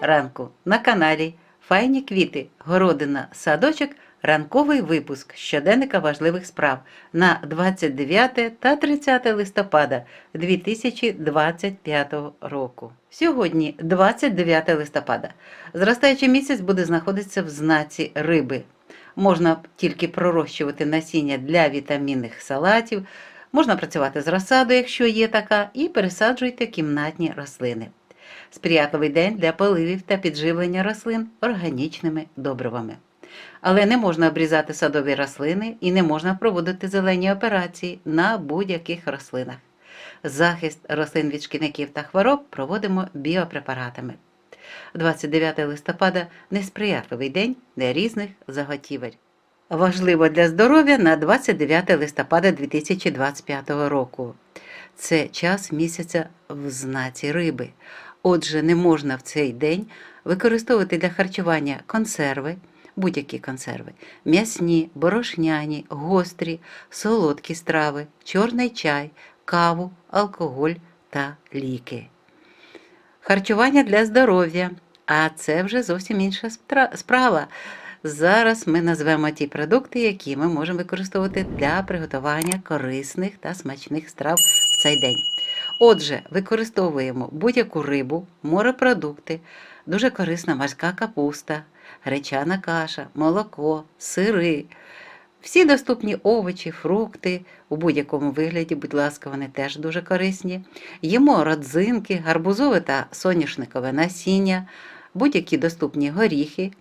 ранку на каналі Файні квіти, городина, садочок, ранковий випуск щоденника важливих справ на 29 та 30 листопада 2025 року. Сьогодні 29 листопада. Зростаючий місяць буде знаходитися в знаці риби. Можна тільки пророщувати насіння для вітамінних салатів, можна працювати з розсадою, якщо є така, і пересаджуйте кімнатні рослини. Сприятливий день для поливів та підживлення рослин органічними добривами. Але не можна обрізати садові рослини і не можна проводити зелені операції на будь-яких рослинах. Захист рослин від шкідників та хвороб проводимо біопрепаратами. 29 листопада несприятливий день для різних заготівель. Важливо для здоров'я на 29 листопада 2025 року. Це час місяця в знаці риби. Отже, не можна в цей день використовувати для харчування консерви, будь-які консерви, м'ясні, борошняні, гострі, солодкі страви, чорний чай, каву, алкоголь та ліки. Харчування для здоров'я. А це вже зовсім інша справа. Зараз ми назвемо ті продукти, які ми можемо використовувати для приготування корисних та смачних страв в цей день. Отже, використовуємо будь-яку рибу, морепродукти, дуже корисна морська капуста, гречана каша, молоко, сири. Всі доступні овочі, фрукти у будь-якому вигляді, будь ласка, вони теж дуже корисні. Їмо родзинки, гарбузове та соняшникове насіння, будь-які доступні горіхи,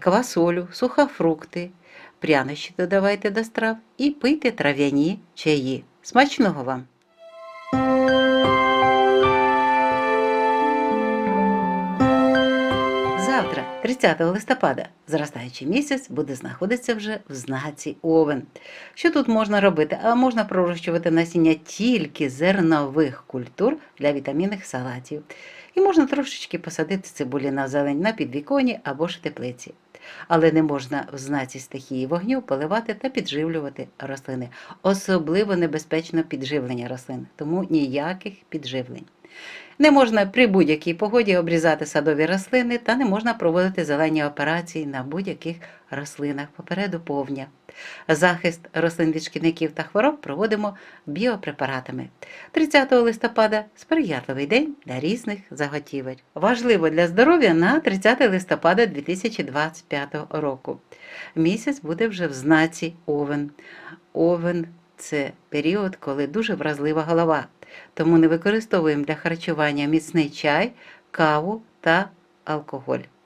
квасолю, сухофрукти, прянощі додавайте до страв і пийте трав'яні чаї. Смачного вам! Завтра, 30 листопада, зростаючий місяць буде знаходитися вже в знаці Овен. Що тут можна робити? А можна пророщувати насіння тільки зернових культур для вітамінних салатів. І можна трошечки посадити цибулі на зелень на підвіконі або ж теплиці. Але не можна в знаці стихії вогню поливати та підживлювати рослини. Особливо небезпечно підживлення рослин, тому ніяких підживлень. Не можна при будь-якій погоді обрізати садові рослини та не можна проводити зелені операції на будь-яких рослинах попереду повня. Захист рослин від шкідників та хвороб проводимо біопрепаратами. 30 листопада сприятливий день для різних заготівель. Важливо для здоров'я на 30 листопада 2025 року. Місяць буде вже в знаці Овен. Овен це період, коли дуже вразлива голова. Тому не використовуємо для харчування міцний чай, каву та алкоголь.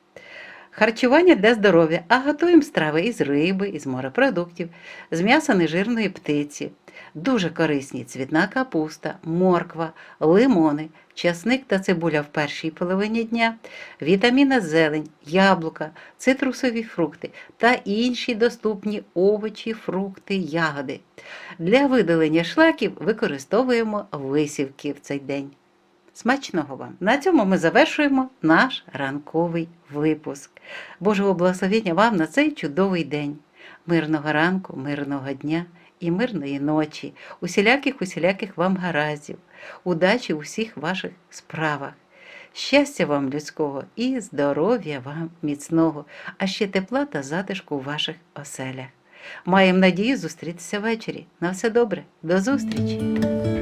Харчування для здоров'я, а готуємо страви із риби, із морепродуктів, з м'яса нежирної птиці. Дуже корисні цвітна капуста, морква, лимони, часник та цибуля в першій половині дня, вітаміна зелень, яблука, цитрусові фрукти та інші доступні овочі, фрукти, ягоди. Для видалення шлаків використовуємо висівки в цей день. Смачного вам! На цьому ми завершуємо наш ранковий випуск. Божого благословення вам на цей чудовий день. Мирного ранку, мирного дня і мирної ночі, усіляких усіляких вам гараздів, удачі у всіх ваших справах. Щастя вам людського і здоров'я вам міцного, а ще тепла та затишку у ваших оселях. Маємо надію зустрітися ввечері. На все добре, до зустрічі!